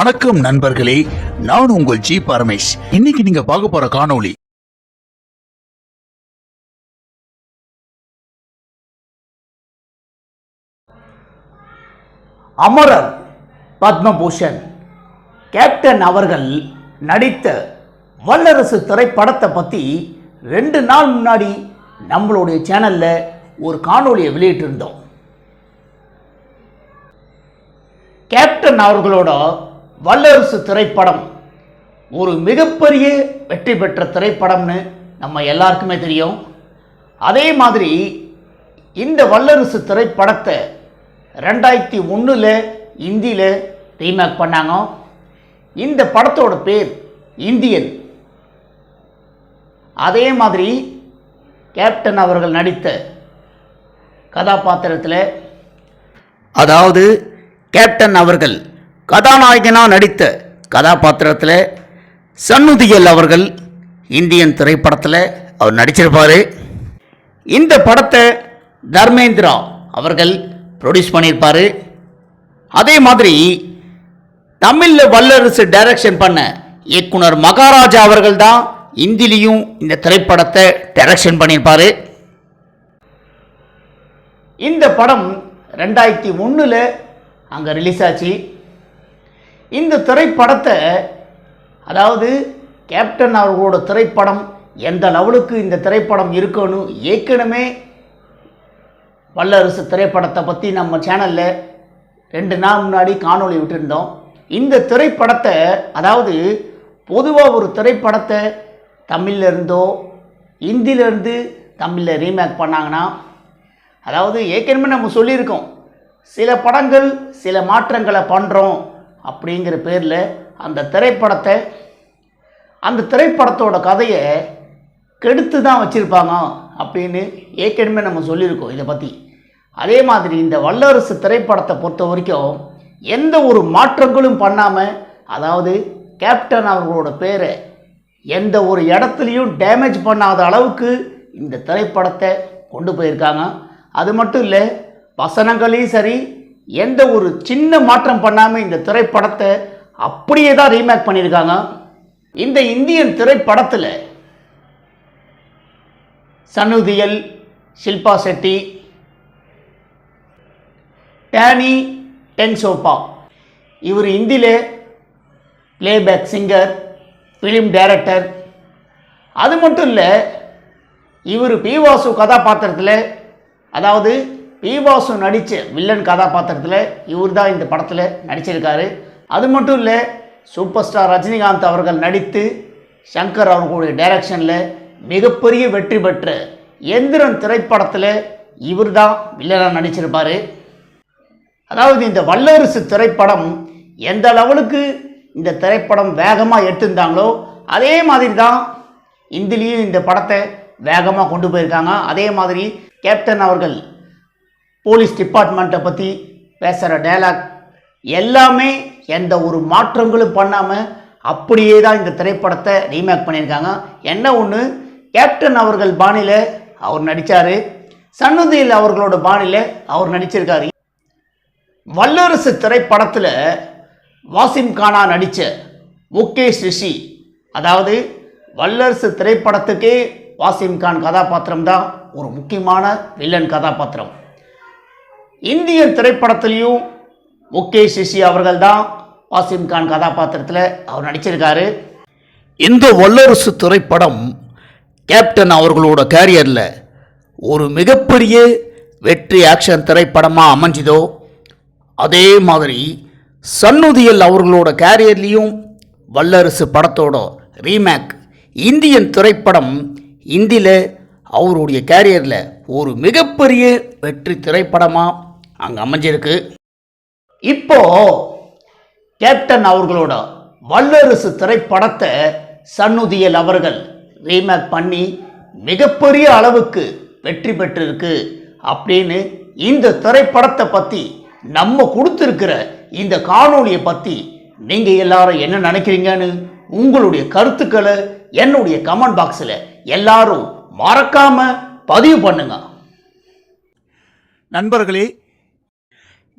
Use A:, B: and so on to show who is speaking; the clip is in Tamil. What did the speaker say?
A: வணக்கம் நண்பர்களே நான் உங்கள் ஜி பரமேஷ். இன்னைக்கு நீங்க பார்க்க போற காணொளி
B: அமரர் பத்மபூஷன் கேப்டன் அவர்கள் நடித்த வல்லரசு திரைப்படத்தை பற்றி ரெண்டு நாள் முன்னாடி நம்மளுடைய சேனலில் ஒரு காணொளியை வெளியிட்டிருந்தோம். கேப்டன் அவர்களோட வல்லரசு திரைப்படம் ஒரு மிகப்பெரிய வெற்றி பெற்ற திரைப்படம்னு நம்ம எல்லாருக்குமே தெரியும். அதே மாதிரி இந்த வல்லரசு திரைப்படத்தை ரெண்டாயிரத்தி ஒன்றில் இந்தியில் ரீமேக் பண்ணாங்க. இந்த படத்தோட பேர் இந்தியன். அதே மாதிரி கேப்டன் அவர்கள் நடித்த கதாபாத்திரத்தில் அதாவது கேப்டன் அவர்கள் கதாநாயகனாக நடித்த கதாபாத்திரத்தில் சண்முதியல் அவர்கள் இந்தியன் திரைப்படத்தில் அவர் நடிச்சிருப்பார். இந்த படத்தை தர்மேந்திரா அவர்கள் ப்ரொடியூஸ் பண்ணியிருப்பார். அதே மாதிரி தமிழில் வல்லரசு டைரக்ஷன் பண்ண இயக்குனர் மகாராஜா அவர்கள் தான் இந்திலையும் இந்த திரைப்படத்தை டைரக்ஷன் பண்ணியிருப்பார். இந்த படம் ரெண்டாயிரத்தி ஒன்றில் அங்கே ரிலீஸ் ஆச்சு. இந்த திரைப்படத்தை அதாவது கேப்டன் அவர்களோட திரைப்படம் எந்த லெவலுக்கு இந்த திரைப்படம் இருக்கணும் ஏற்கனவே வல்லரசு திரைப்படத்தை பற்றி நம்ம சேனலில் ரெண்டு நாள் முன்னாடி காணொளி விட்டுருந்தோம். இந்த திரைப்படத்தை அதாவது பொதுவாக ஒரு திரைப்படத்தை தமிழ்லேருந்தோ இந்தியிலேருந்து தமிழில் ரீமேக் பண்ணாங்கன்னா அதாவது ஏற்கனவே நம்ம சொல்லியிருக்கோம். சில படங்கள் சில மாற்றங்களை பண்ணுறோம் அப்படிங்கிற பேரில் அந்த திரைப்படத்தை அந்த திரைப்படத்தோட கதையை கெடுத்து தான் வச்சுருப்பாங்க அப்படின்னு ஏற்கனவே நம்ம சொல்லியிருக்கோம் இதை பற்றி அதே மாதிரி இந்த வல்லரசு திரைப்படத்தை பொறுத்த வரைக்கும் எந்த ஒரு மாற்றங்களும் பண்ணாமல் அதாவது கேப்டன் அவர்களோட பேரை எந்த ஒரு இடத்துலையும் டேமேஜ் பண்ணாத அளவுக்கு இந்த திரைப்படத்தை கொண்டு போயிருக்காங்க. அது மட்டும் இல்லை வசனங்களையும் சரி எந்த ஒரு சின்ன மாற்றம் பண்ணாமல் இந்த திரைப்படத்தை அப்படியே தான் ரீமேக் பண்ணியிருக்காங்க. இந்த இந்தியன் திரைப்படத்தில் சனுதியல் ஷில்பா செட்டி டேனி டென்சோப்பா இவர் இந்தியிலே பிளேபேக் சிங்கர் ஃபிலிம் டைரக்டர் அது மட்டும் இல்லை இவர் பி வாசு கதாபாத்திரத்தில் அதாவது பி வாசு நடித்த வில்லன் கதாபாத்திரத்தில் இவர் தான் இந்த படத்தில் நடிச்சிருக்காரு. அது மட்டும் இல்லை சூப்பர் ஸ்டார் ரஜினிகாந்த் அவர்கள் நடித்து சங்கர் அவர்களுடைய டைரக்ஷனில் மிகப்பெரிய வெற்றி பெற்ற எந்திரன் திரைப்படத்தில் இவர் தான் வில்லனாக நடிச்சிருப்பார். அதாவது இந்த வல்லரசு திரைப்படம் எந்த லெவலுக்கு இந்த திரைப்படம் வேகமாக எடுத்திருந்தாங்களோ அதே மாதிரி தான் இந்திலையும் இந்த படத்தை வேகமாக கொண்டு போயிருக்காங்க. அதே மாதிரி கேப்டன் அவர்கள் போலீஸ் டிபார்ட்மெண்ட்டை பற்றி பேசுகிற டைலாக் எல்லாமே எந்த ஒரு மாற்றங்களும் பண்ணாமல் அப்படியே தான் இந்த திரைப்படத்தை ரீமேக் பண்ணியிருக்காங்க. என்ன ஒன்று கேப்டன் அவர்கள் பாணியில் அவர் நடித்தார் சன்னுதியில் அவர்களோட பாணியில் அவர் நடிச்சிருக்காரு. வல்லரசு திரைப்படத்தில் வாசிம் கானா நடித்த முகேஷ் ரிஷி அதாவது வல்லரசு திரைப்படத்துக்கே வாசிம் கான் கதாபாத்திரம் தான் ஒரு முக்கியமான வில்லன் கதாபாத்திரம். இந்திய திரைப்படத்திலையும் முகேஷ் சிசி அவர்கள் தான் வாசிம் கான் கதாபாத்திரத்தில் அவர் நடிச்சிருக்காரு. இந்த வல்லரசு திரைப்படம் கேப்டன் அவர்களோட கேரியரில் ஒரு மிகப்பெரிய வெற்றி ஆக்ஷன் திரைப்படமாக அமைஞ்சுதோ அதே மாதிரி சன்னுதியல் அவர்களோட கேரியர்லேயும் வல்லரசு படத்தோட ரீமேக் இந்தியன் திரைப்படம் இந்தியில் அவருடைய கேரியரில் ஒரு மிகப்பெரிய வெற்றி திரைப்படமாக அங்கே அமைஞ்சிருக்கு. இப்போ கேப்டன் அவர்களோட வல்லரசு திரைப்படத்தை சன்னுதியல் அவர்கள் ரீமேக் பண்ணி மிகப்பெரிய அளவுக்கு வெற்றி பெற்றிருக்கு அப்படின்னு இந்த திரைப்படத்தை பற்றி நம்ம கொடுத்துருக்கிற இந்த காணொளியை பற்றி நீங்கள் எல்லாரும் என்ன நினைக்கிறீங்கன்னு உங்களுடைய கருத்துக்களை என்னுடைய கமெண்ட் பாக்ஸில் எல்லாரும் மறக்காம பதிவு பண்ணுங்க.
A: நண்பர்களே